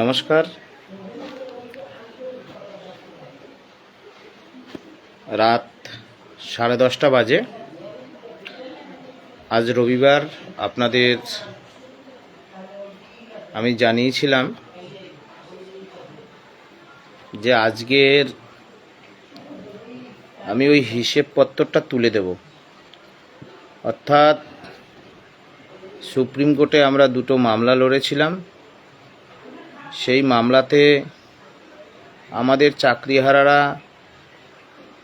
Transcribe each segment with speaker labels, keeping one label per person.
Speaker 1: নমস্কার। রাত সাড়ে দশটা বাজে। আজ রবিবার আপনাদের আমি জানিয়েছিলাম যে আজকের আমি ওই হিসেবপত্রটা তুলে দেব। অর্থাৎ সুপ্রিম কোর্টে আমরা দুটো মামলা লড়েছিলাম। সেই মামলাতে আমাদের চাকরিহারারা,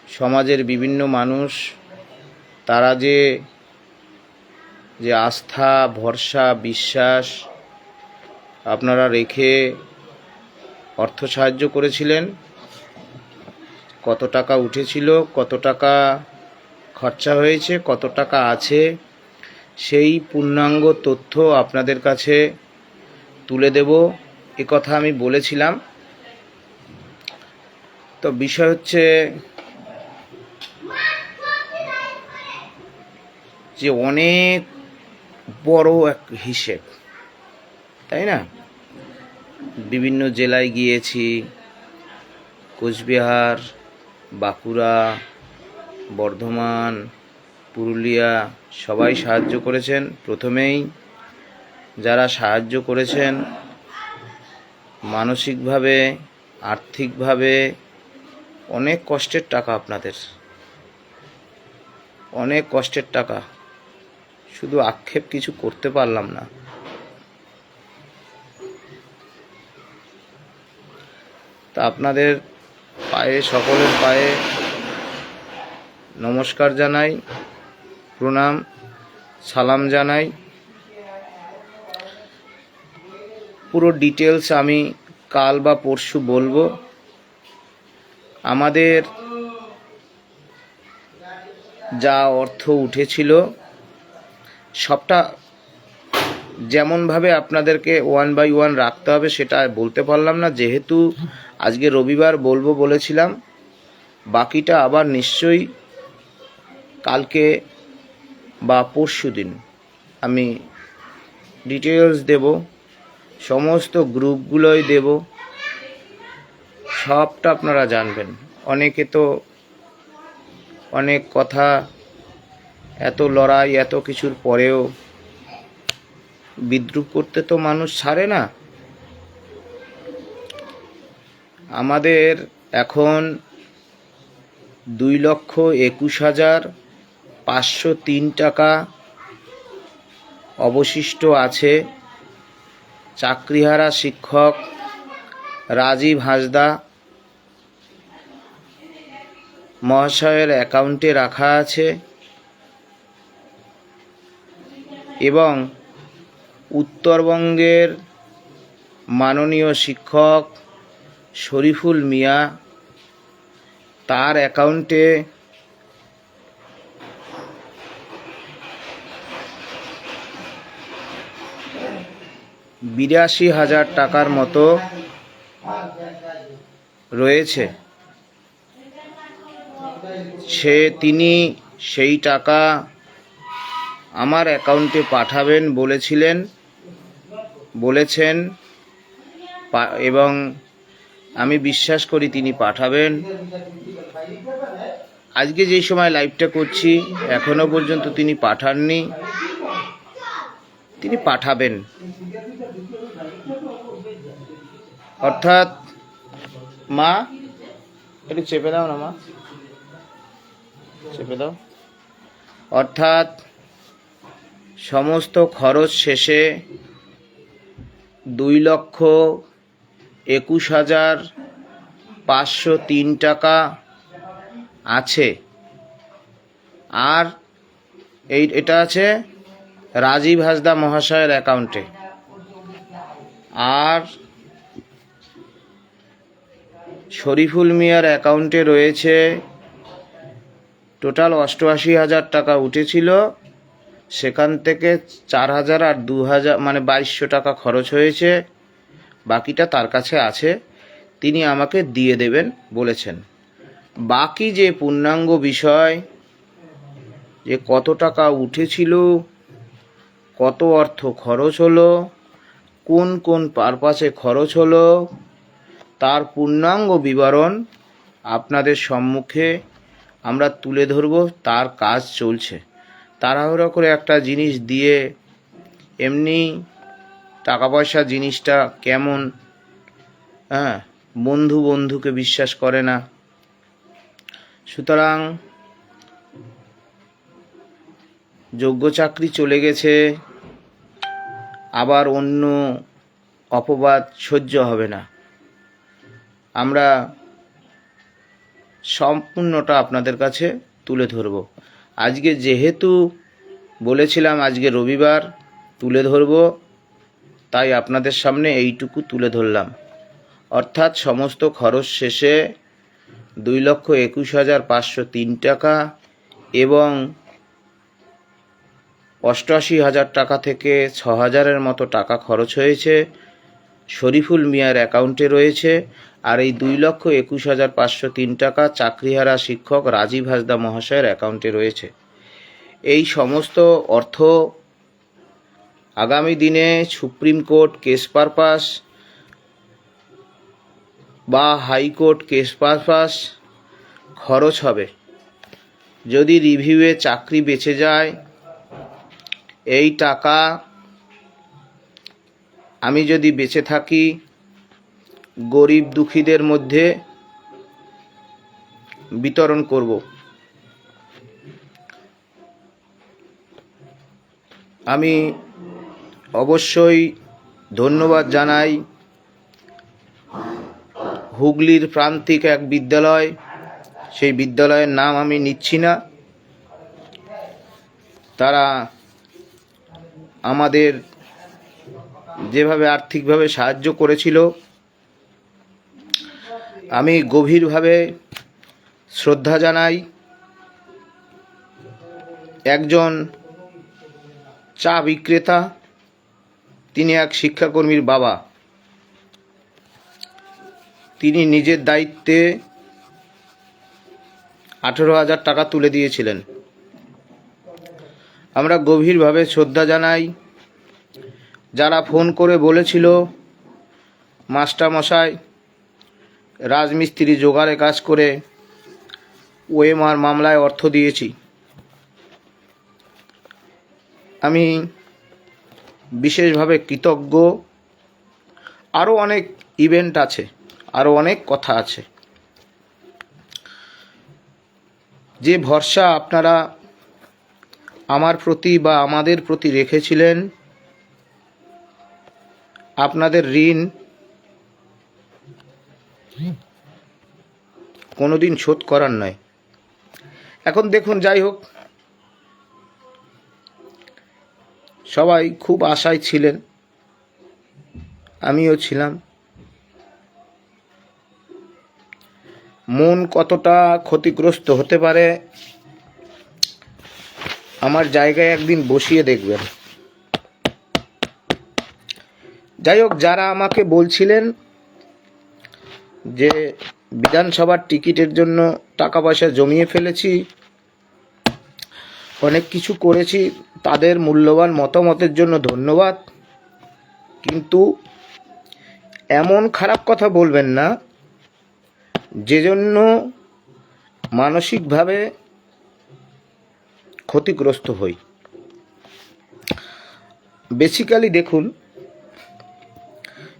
Speaker 1: সমাজের বিভিন্ন মানুষ, তারা যে যে আস্থা, ভরসা, বিশ্বাস আপনারা রেখে অর্থ সাহায্য করেছিলেন, কত টাকা উঠেছিল, কত টাকা খরচা হয়েছে, কত টাকা আছে, সেই পূর্ণাঙ্গ তথ্য আপনাদের কাছে তুলে দেব। এ কথা আমি বলেছিলাম। তো বিষয় হচ্ছে যে অনেক বড় এক হিসেব, তাই না? বিভিন্ন জেলায় গিয়েছি, কোচবিহার, বাঁকুড়া, বর্ধমান, পুরুলিয়া, সবাই সাহায্য করেছেন প্রথমেই। যারা সাহায্য করেছেন মানসিকভাবে, আর্থিকভাবে অনেক কষ্টের টাকা আপনাদের। অনেক কষ্টের টাকা। শুধু আক্ষেপ কিছু করতে পারলাম না। তা আপনাদের পায়ে, সকলের পায়ে নমস্কার জানাই, প্রণাম, সালাম জানাই। পুরো ডিটেলস আমি কাল বা পরশু বলব। আমাদের যা অর্থ উঠেছিল, সবটা যেমনভাবে আপনাদেরকে ওয়ান বাই ওয়ান রাখতে হবে সেটা বলতে পারলাম না। যেহেতু আজকে রবিবার বলব বলেছিলাম, বাকিটা আবার নিশ্চয়ই কালকে বা পরশু দিন আমি ডিটেলস দেব। সমস্ত গ্রুপগুলোই দেব। সবটা আপনারা জানবেন। অনেকে তো অনেক কথা, এত লড়াই, এত কিছুর পরেও বিদ্রুপ করতে তো মানুষ ছাড়ে না। আমাদের এখন দুই লক্ষ একুশ হাজার পাঁচশো তিন টাকা অবশিষ্ট আছে। চাকরিহারা শিক্ষক রাজীব হাসদা মহাশয়ের অ্যাকাউন্টে রাখা আছে এবং উত্তরবঙ্গের মাননীয় শিক্ষক শরীফুল মিয়া তার অ্যাকাউন্টে বিরাশি হাজার টাকার মতো রয়েছে। সে তিনি সেই টাকা আমার অ্যাকাউন্টে পাঠাবেন বলেছিলেন, বলেছেন এবং আমি বিশ্বাস করি তিনি পাঠাবেন। আজকে যেই সময় লাইভটা করছি, এখনও পর্যন্ত তিনি পাঠাননি। তিনি পাঠাবেন। অর্থাৎ মা, একটু চেপে দাও না মা। চেপে দাও। অর্থাৎ সমস্ত খরচ শেষে দুই লক্ষ একুশ হাজার পাঁচশো তিন টাকা আছে। আর এই, এটা আছে রাজীব হাসদা মহাশয়ের অ্যাকাউন্টে। আর শরীফুল মিয়ার অ্যাকাউন্টে রয়েছে টোটাল অষ্টআশি হাজার টাকা উঠেছিল। সেখান থেকে চার হাজার আর দু হাজার মানে বাইশশো টাকা খরচ হয়েছে। বাকিটা তার কাছে আছে। তিনি আমাকে দিয়ে দেবেন বলেছেন। বাকি যে পূর্ণাঙ্গ বিষয়, যে কত টাকা উঠেছিল কত অর্থ খরচ হলো? কোন কোন পারপাসে খরচ হলো? তার পূর্ণাঙ্গ বিবরণ আপনাদের সম্মুখে আমরা তুলে ধরব, তার কাজ চলছে। তাড়াহুড়ো করে একটা জিনিস দিয়ে এমনি টাকা পয়সা জিনিসটা কেমন? হ্যাঁ বন্ধু বন্ধুকে বিশ্বাস করে না। সুতরাং যোগ্য চাকরি চলে গেছে। আবার অন্য অপবাদ সহ্য হবে না। আমরা সম্পূর্ণটা আপনাদের কাছে তুলে ধরব। আজকে যেহেতু বলেছিলাম আজকে রবিবার তুলে ধরব, তাই আপনাদের সামনে এইটুকু তুলে ধরলাম। অর্থাৎ সমস্ত খরচ শেষে দুই লক্ষ একুশ হাজার পাঁচশো তিন টাকা এবং অষ্টআশি হাজার টাকা থেকে ছ হাজারের মতো টাকা খরচ হয়েছে। শরীফুল মিয়ার অ্যাকাউন্টে রয়েছে। আর এই দুই লক্ষ একুশ হাজার পাঁচশো তিন টাকা চাকরিহারা শিক্ষক রাজীব হাসদা মহাশয়ের অ্যাকাউন্টে রয়েছে। এই সমস্ত অর্থ আগামী দিনে সুপ্রিম কোর্ট কেস পারপাস বা হাইকোর্ট কেস পারপাস খরচ হবে। যদি রিভিউয়ে চাকরি বেঁচে যায় এই টাকা আমি যদি বেঁচে থাকি, গরিব দুঃখীদের মধ্যে বিতরণ করব। আমি অবশ্যই ধন্যবাদ জানাই হুগলির প্রান্তিক এক বিদ্যালয়। সেই বিদ্যালয়ের নাম আমি নিচ্ছি না। তারা আমাদের যেভাবে আর্থিকভাবে সাহায্য করেছিল, আমি গভীরভাবে শ্রদ্ধা জানাই। একজন চা বিক্রেতা, তিনি এক শিক্ষাকর্মীর বাবা। তিনি নিজের দায়িত্বে আঠেরো হাজার টাকা তুলে দিয়েছিলেন। আমরা গভীরভাবে শ্রদ্ধা জানাই। যারা ফোন করে বলেছিল, মাস্টারমশাই, রাজমিস্ত্রি জোগাড়ে কাজ করে ওএমআর মামলায় অর্থ দিয়েছি। আমি বিশেষভাবে কৃতজ্ঞ। আরও অনেক ইভেন্ট আছে আরও অনেক কথা আছে। যে ভরসা আপনারা আমার প্রতি বা আমাদের প্রতি রেখেছিলেন আপনাদের ঋণ। কোনোদিন শোধ করার নয়। এখন দেখুন, যাই হোক। সবাই খুব আশায় ছিলেন। আমিও ছিলাম। মন কতটা ক্ষতিগ্রস্ত হতে পারে আমার জায়গায় একদিন বসিয়ে দেখবেন। যাই হোক, যারা আমাকে বলছিলেন যে বিধানসভার টিকিটের জন্য টাকা পয়সা জমিয়ে ফেলেছি, অনেক কিছু করেছি, তাদের মূল্যবান মতামতের জন্য ধন্যবাদ। কিন্তু এমন খারাপ কথা বলবেন না যে জন্য মানসিকভাবে ক্ষতিগ্রস্ত হই। বেসিক্যালি দেখুন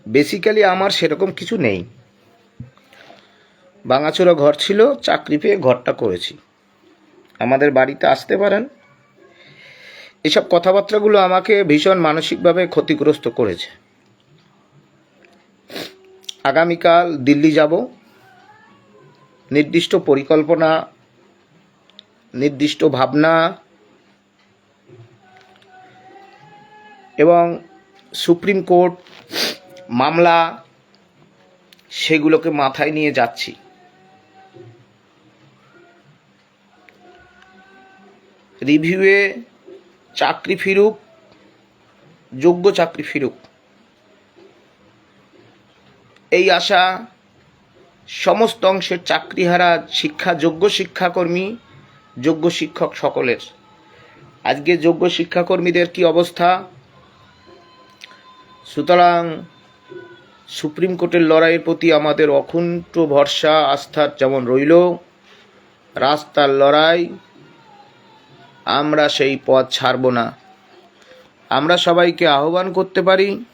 Speaker 1: বেসিক্যালি আমার সেরকম কিছু নেই। ভাঙাচোরা ঘর ছিল, চাকরি পেয়ে ঘরটা করেছি। আমাদের বাড়িতে আসতে পারেন। এসব কথাবার্তাগুলো আমাকে ভীষণ মানসিকভাবে ক্ষতিগ্রস্ত করেছে। আগামীকাল দিল্লি যাব। নির্দিষ্ট পরিকল্পনা নির্দিষ্ট ভাবনা এবং সুপ্রিম কোর্ট মামলা সেগুলোকে মাথায় নিয়ে যাচ্ছি। রিভিউয়ে চাকরি ফিরুক, যোগ্য চাকরি ফিরুক। এই আশা সমস্ত অংশের চাকরিহারা শিক্ষা, যোগ্য শিক্ষাকর্মী যোগ্য শিক্ষক সকলের। আজকে যোগ্য শিক্ষাকর্মীদের কি অবস্থা? সুতরাং সুপ্রিম কোর্টের লড়াইয়ের প্রতি আমাদের অকুণ্ঠ ভরসা আস্থার যেমন রইল, রাস্তার লড়াই, আমরা সেই পথ ছাড়ব না। আমরা সবাইকে আহ্বান করতে পারি,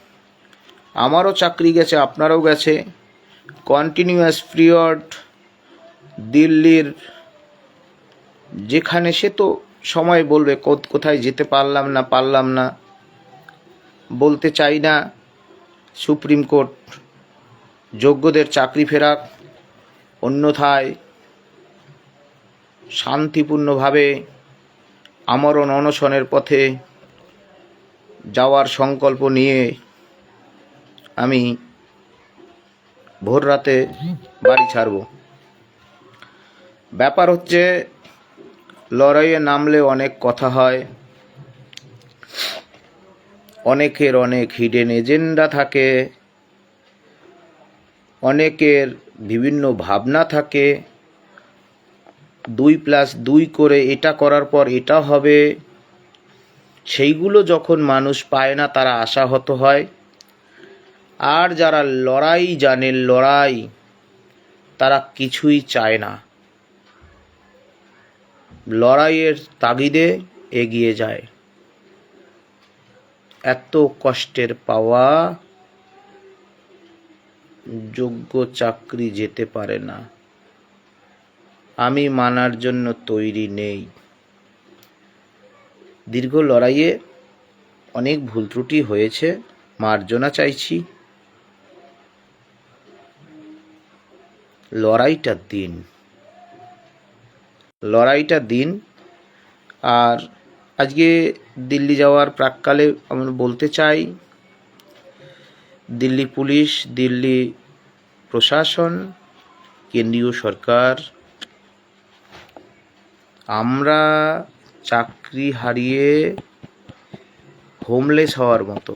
Speaker 1: আমারও চাকরি গেছে, আপনারও গেছে। কন্টিনিউয়াস পিরিয়ড দিল্লির যেখানে সে তো সময় বলবে কোথ- কোথায় যেতে পারলাম না পারলাম না, বলতে চাই না, সুপ্রিম কোর্ট যোগ্যদের চাকরি ফেরাক, অন্যথায় শান্তিপূর্ণভাবে আমরণ অনশনের পথে যাওয়ার সংকল্প নিয়ে আমি ভোর রাতে বাড়ি ছাড়ব। ব্যাপার হচ্ছে লড়াইয়ে নামলে অনেক কথা হয়। অনেকের অনেক হিডেন এজেন্ডা থাকে। অনেকের বিভিন্ন ভাবনা থাকে। দুই প্লাস দুই করে এটা করার পর এটা হবে। সেইগুলো যখন মানুষ পায় না, তারা আশাহত হয়। আর যারা লড়াই জানে, লড়াই তারা কিছুই চায় না। লড়াইয়ের তাগিদে এগিয়ে যায়। এত কষ্টের পাওয়া যোগ্য চাকরি যেতে পারে না। আমি মানার জন্য তৈরি নেই। দীর্ঘ লড়াইয়ে অনেক ভুল ত্রুটি হয়েছে, মার্জনা চাইছি। লড়াইটা দিন। লড়াইটা দিন। আর আজকে দিল্লি যাওয়ার প্রাককালে আমি বলতে চাই, দিল্লি পুলিশ, দিল্লি প্রশাসন, কেন্দ্রীয় সরকার, আমরা চাকরি হারিয়ে হোমলেস হওয়ার মতো।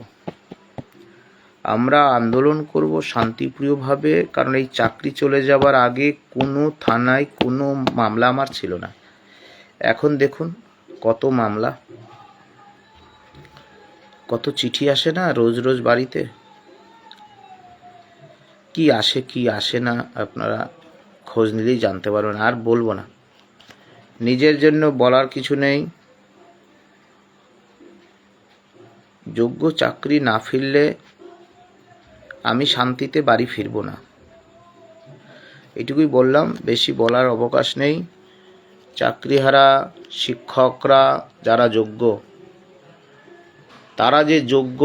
Speaker 1: আমরা আন্দোলন করব শান্তিপ্রিয়ভাবে, কারণ এই চাকরি চলে যাবার আগে কোনো থানায় কোনো মামলা আমার ছিল না। এখন দেখুন কত মামলা। কত চিঠি আসে না রোজ রোজ বাড়িতে? কি আসে কি আসে না আপনারা খোঁজ নিলেই জানতে পারবেন, আর বলব না। নিজের জন্য বলার কিছু নেই। যোগ্য চাকরি না ফিরলে আমি শান্তিতে বাড়ি ফিরবো না। এটুকুই বললাম, বেশি বলার অবকাশ নেই। চাকরিহারা, শিক্ষকরা যারা যোগ্য, তারা যে যোগ্য,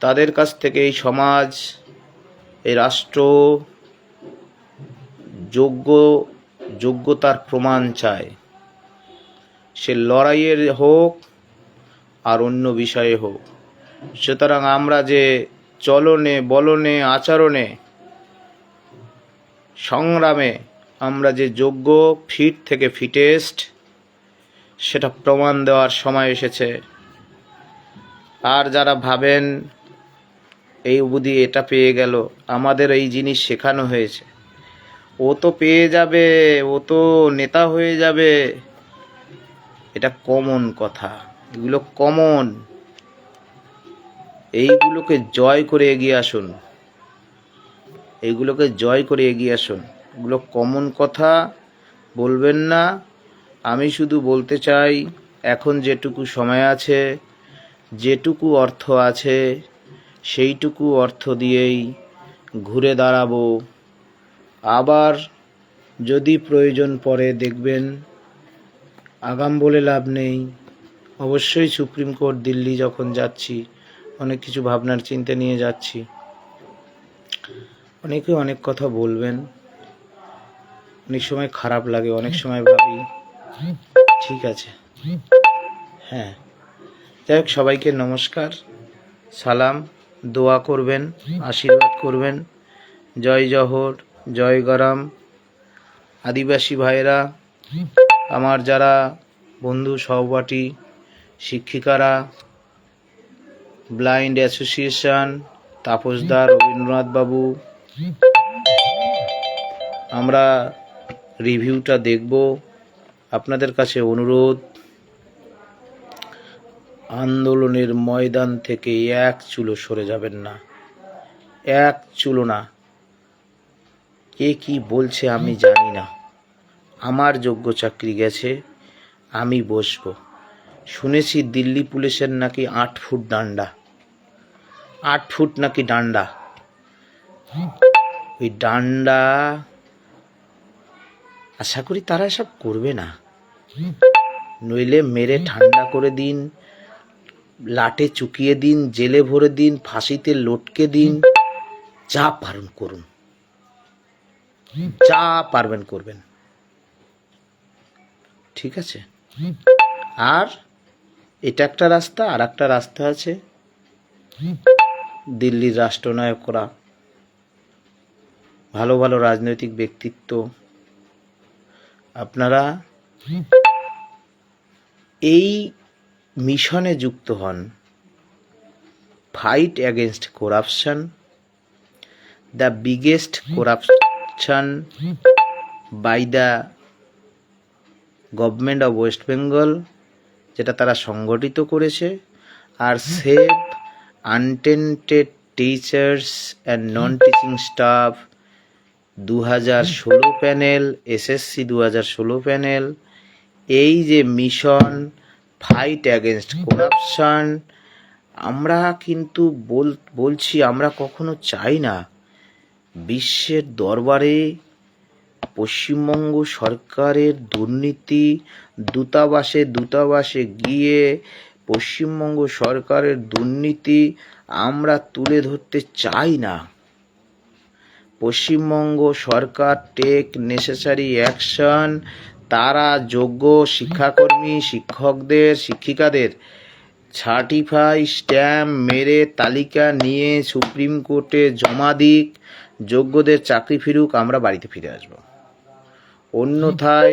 Speaker 1: তাদের কাছ থেকে এই সমাজ, এই রাষ্ট্র যোগ্য, যোগ্যতার প্রমাণ চায়। সে লড়াইয়ের হোক আর অন্য বিষয়ে হোক। সুতরাং আমরা যে চলনে, বলনে, আচরণে। সংগ্রামে আমরা যে যোগ্য ফিট থেকে ফিটেস্ট, সেটা প্রমাণ দেওয়ার সময় এসেছে। আর যারা ভাবেন, এই অবধি এটা পেয়ে গেল, আমাদের এই জিনিস শেখানো হয়েছে। ও তো পেয়ে যাবে, ও তো নেতা হয়ে যাবে। এটা কমন কথা। এগুলো কমন। এইগুলোকে জয় করে এগিয়ে আসুন। এইগুলোকে জয় করে এগিয়ে আসুন। এগুলো কমন কথা, বলবেন না। আমি শুধু বলতে চাই, এখন যেটুকু সময় আছে, যেটুকু অর্থ আছে, সেইটুকু অর্থ দিয়েই ঘুরে দাঁড়াবো। আবার যদি প্রয়োজন পড়ে দেখবেন, আগাম বলে লাভ নেই। অবশ্যই সুপ্রিম কোর্ট দিল্লি যখন যাচ্ছি অনেক কিছু ভাবনার চিন্তা নিয়ে যাচ্ছি। অনেকে অনেক কথা বলবেন। অনেক সময় খারাপ লাগে, অনেক সময় ভাবি, ঠিক আছে। হ্যাঁ। যাই হোক, সবাইকে নমস্কার, সালাম, দোয়া করবেন, আশীর্বাদ করবেন। জয় জহর, জয় গরম। আদিবাসী ভাইরা আমার যারা বন্ধু, সহপাঠী, শিক্ষিকারা ব্লাইন্ড অ্যাসোসিয়েশন তাপসদা রবীন্দ্রনাথ বাবু আমরা রিভিউটা দেখব। আপনাদের কাছে অনুরোধ, আন্দোলনের ময়দান থেকে এক চুলো সরে যাবেন না। এক চুলো না। কে কি বলছে আমি জানি না। আমার যোগ্য চাকরি গেছে, আমি বসবো। শুনেছি দিল্লি পুলিশের নাকি আট ফুট ডান্ডা আট ফুট নাকি ডান্ডা ওই ডান্ডা আশা করি তারা এসব করবে না। নইলে মেরে ঠান্ডা করে দিন লাটে চুকিয়ে দিন, জেলে ভরে দিন, ফাঁসিতে লটকে দিন, যা পারুন করুন। যা পারবেন করবেন। ঠিক আছে? আর এটা একটা রাস্তা, আর একটা রাস্তা আছে দিল্লির রাষ্ট্রনায়করা ভালো ভালো রাজনৈতিক ব্যক্তিত্ব। আপনারা এই মিশনে যুক্ত হন। Fight against corruption the biggest corruption by the government of West Bengal যেটা তারা সংগঠিত করেছে, আর save untainted teachers and non teaching staff দু হাজার ষোলো প্যানেল এসএসসি দু হাজার ষোলো প্যানেল এই যে মিশন ফাইট অ্যাগেনস্ট করাপশন আমরা কিন্তু বল, বলছি আমরা কখনো চাই না বিশ্বের দরবারে পশ্চিমবঙ্গ সরকারের দুর্নীতি, দূতাবাসে দূতাবাসে গিয়ে পশ্চিমবঙ্গ সরকারের দুর্নীতি আমরা তুলে ধরতে চাই না। পশ্চিমবঙ্গ সরকার টেক নেসেসারি অ্যাকশন তারা যোগ্য শিক্ষাকর্মী, শিক্ষকদের, শিক্ষিকাদের সার্টিফাই স্ট্যাম্প মেরে তালিকা নিয়ে সুপ্রিম কোর্টে জমা দিক, যোগ্যদের চাকরি ফিরুক, আমরা বাড়িতে ফিরে আসব। অন্যথায়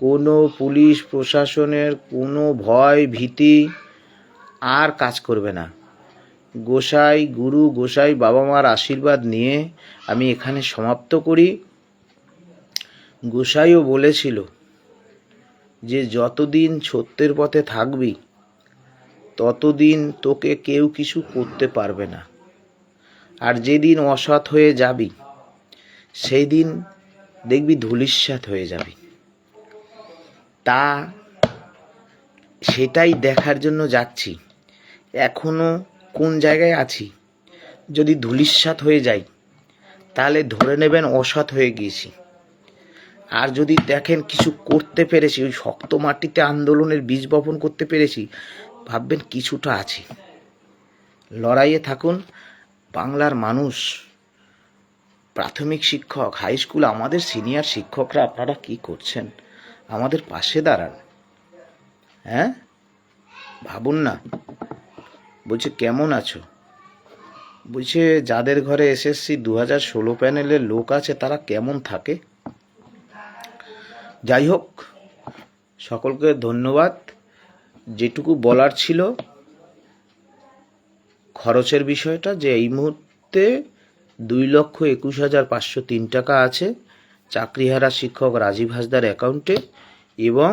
Speaker 1: কোনো পুলিশ প্রশাসনের কোনো ভয় ভীতি আর কাজ করবে না। গোসাই গুরু গোসাই বাবা মার আশীর্বাদ নিয়ে আমি এখানে সমাপ্ত করি। গোসাইও বলেছিল যে, যতদিন সত্যের পথে থাকবি, ততদিন তোকে কেউ কিছু করতে পারবে না। আর যেদিন অসৎ হয়ে যাবি সেই দিন দেখবি ধুলিস্যাৎ হয়ে যাবি। তা সেটাই দেখার জন্য যাচ্ছি। এখনও কোন জায়গায় আছি? যদি ধুলিস্যাৎ হয়ে যাই, তাহলে ধরে নেবেন অসৎ হয়ে গিয়েছি। আর যদি দেখেন কিছু করতে পেরেছি, ওই শক্ত মাটিতে আন্দোলনের বীজ বপন করতে পেরেছি, ভাববেন কিছুটা আছি। লড়াইয়ে থাকুন, বাংলার মানুষ প্রাথমিক শিক্ষক হাই স্কুল আমাদের সিনিয়র শিক্ষকরা আপনারা কি করছেন? আমাদের পাশে দাঁড়ান। হ্যাঁ? ভাবুন না। বলছে, কেমন আছো? বলছে, যাদের ঘরে এসএসসি দু হাজার ষোলো প্যানেলের লোক আছে, তারা কেমন থাকে? যাই হোক, সকলকে ধন্যবাদ। যেটুকু বলার ছিল, খরচের বিষয়টা যে এই মুহূর্তে দুই লক্ষ একুশ হাজার পাঁচশো তিন টাকা আছে চাকরিহারা শিক্ষক রাজীব হাসদার অ্যাকাউন্টে এবং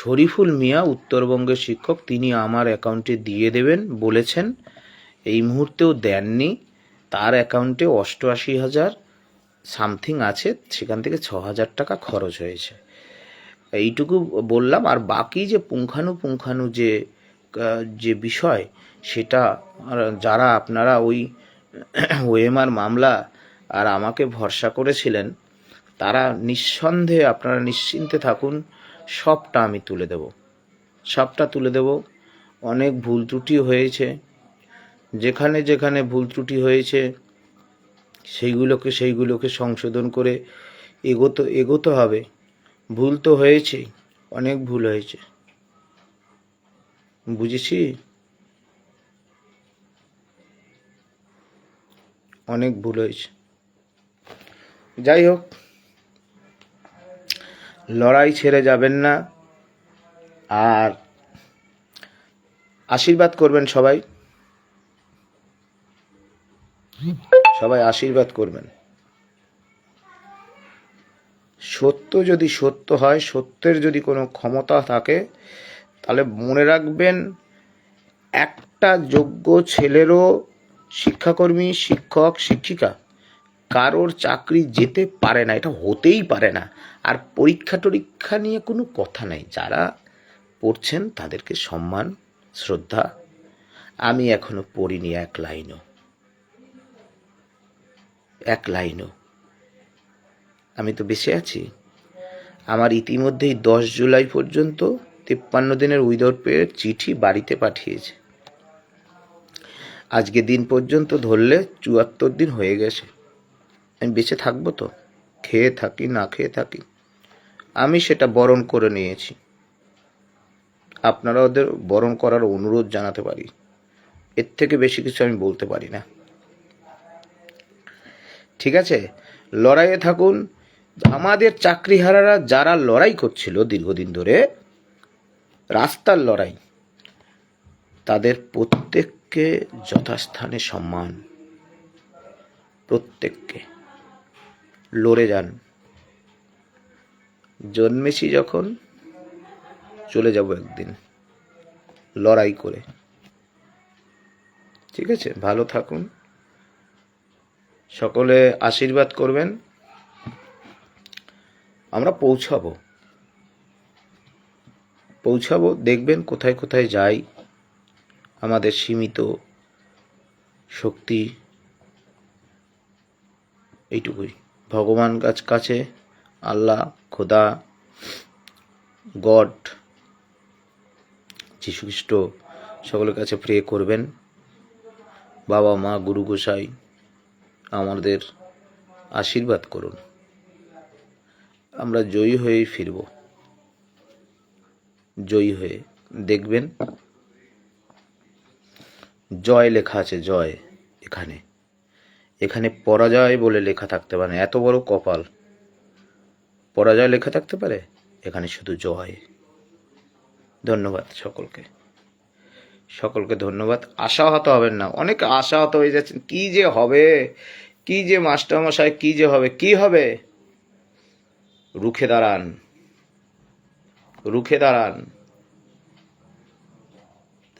Speaker 1: শরীফুল মিয়া উত্তরবঙ্গের শিক্ষক, তিনি আমার অ্যাকাউন্টে দিয়ে দেবেন বলেছেন। এই মুহূর্তেও দেননি। তার অ্যাকাউন্টে অষ্টআশি হাজার সামথিং আছে, সেখান থেকে ছ হাজার টাকা খরচ হয়েছে। এইটুকু বললাম, আর বাকি যে পুঙ্খানুপুঙ্খানু যে যে বিষয়, সেটা যারা আপনারা ওই ওএমআর মামলা আর আমাকে ভরসা করেছিলেন, তারা নিঃসন্দেহে আপনারা নিশ্চিন্তে থাকুন, সবটা আমি তুলে দেব। সবটা তুলে দেব। অনেক ভুল ত্রুটি হয়েছে। যেখানে যেখানে ভুল ত্রুটি হয়েছে, সেইগুলোকে সেইগুলোকে সংশোধন করে এগোতে এগোতে হবে। ভুল তো হয়েছেই, অনেক ভুল হয়েছে। বুঝেছি? অনেক ভুল হয়েছে। যাই হোক লড়াই ছেড়ে যাবেন না। আর আশীর্বাদ করবেন সবাই। সবাই আশীর্বাদ করবেন। সত্য যদি সত্য হয়, সত্যের যদি কোনো ক্ষমতা থাকে, তাহলে মনে রাখবেন একটা যোগ্য ছেলেরও শিক্ষাকর্মী, শিক্ষক, শিক্ষিকা, কারোর চাকরি যেতে পারে না, এটা হতেই পারে না। আর পরীক্ষা টরীক্ষা নিয়ে কোনো কথা নেই। যারা পড়ছেন তাদেরকে সম্মান, শ্রদ্ধা। আমি এখনও পড়িনি এক লাইনও। এক লাইনও। আমি তো বেঁচে আছি। আমার ইতিমধ্যেই দশ জুলাই পর্যন্ত তিপ্পান্ন দিনের উইদাউট পেয়ের চিঠি বাড়িতে পাঠিয়েছে। আজকে দিন পর্যন্ত ধরলে চুয়াত্তর দিন হয়ে গেছে। আমি বেঁচে থাকব তো? খেয়ে থাকি, না খেয়ে থাকি। আমি সেটা বরণ করে নিয়েছি। আপনারা ওদের বরণ করার অনুরোধ জানাতে পারি। এর থেকে বেশি কিছু আমি বলতে পারি না। ঠিক আছে? লড়াইয়ে থাকুন। আমাদের চাকরিহারারা যারা লড়াই করছিল দীর্ঘদিন ধরে, রাস্তার লড়াই তাদের প্রত্যেককে যথাস্থানে সম্মান। প্রত্যেককে। লড়ে যান। জন্মেছি যখন, চলে যাব একদিন। লড়াই করে। ঠিক আছে, ভালো থাকুন। সকলে আশীর্বাদ করবেন। আমরা পৌঁছাবো। পৌঁছাবো, দেখবেন কোথায় কোথায় যাই। আমাদের সীমিত শক্তি এইটুকুই। ভগবান কাছ কাছে, আল্লাহ, খোদা, গড, যীশুখ্রিস্ট সকলের কাছে প্রে করবেন। বাবা, মা, গুরু, গোসাই, আমাদের আশীর্বাদ করুন। আমরা জয়ী হয়েই ফিরব। জয়ী হয়ে দেখবেন। জয় লেখা আছে, জয় এখানে। এখানে পরাজয় বলে লেখা থাকতে পারে। এত বড় কপাল। পরাজয় লেখা থাকতে পারে, এখানে শুধু জয়। ধন্যবাদ সকলকে। সকলকে ধন্যবাদ। আশাহত হবেন না, অনেকে আশাহত হয়ে যাচ্ছেন, কি যে হবে? কি যে মাস্টারমশাই, কি যে হবে? কি হবে? রুখে দাঁড়ান। রুখে দাঁড়ান।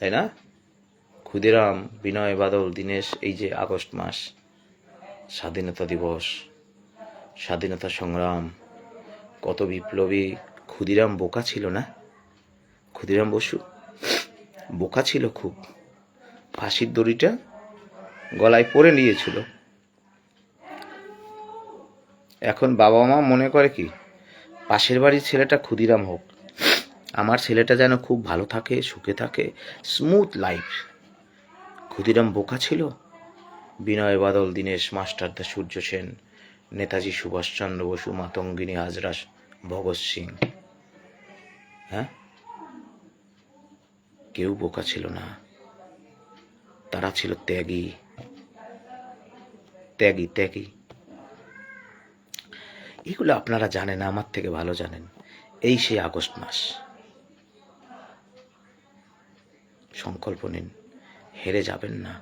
Speaker 1: তাই না? ক্ষুদিরাম, বিনয়, বাদল, দীনেশ, এই যে আগস্ট মাস, স্বাধীনতা দিবস, স্বাধীনতা সংগ্রাম, কত বিপ্লবী। ক্ষুদিরাম বোকা ছিল না? ক্ষুদিরাম বসু, বোকা ছিল খুব। ফাঁসির দড়িটা গলায় পরে নিয়েছিল। এখন বাবা মা মনে করে কি, পাশের বাড়ির ছেলেটা ক্ষুদিরাম হোক। আমার ছেলেটা যেন খুব ভালো থাকে, সুখে থাকে স্মুথ লাইফ ক্ষুদিরাম বোকা ছিল? বিনয় বাদল, দীনেশ মাস্টারদা সূর্য সেন, নেতাজি সুভাষচন্দ্র বসু, মাতঙ্গিনী হাজরা ভগৎ সিং। হ্যাঁ? কেউ বোকা ছিল না। তারা ছিল ত্যাগী। ত্যাগী ত্যাগী। এগুলো আপনারা জানেন, আমার থেকে ভালো জানেন। এই সেই আগস্ট মাস। সংকল্প নিন। হেরে যাবেন না।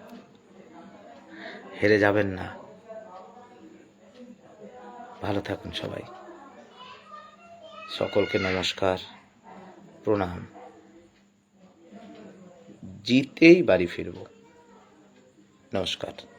Speaker 1: হেরে যাবেন না। ভালো থাকুন সবাই। সকলকে নমস্কার, প্রণাম। জিতেই বাড়ি ফিরব। নমস্কার।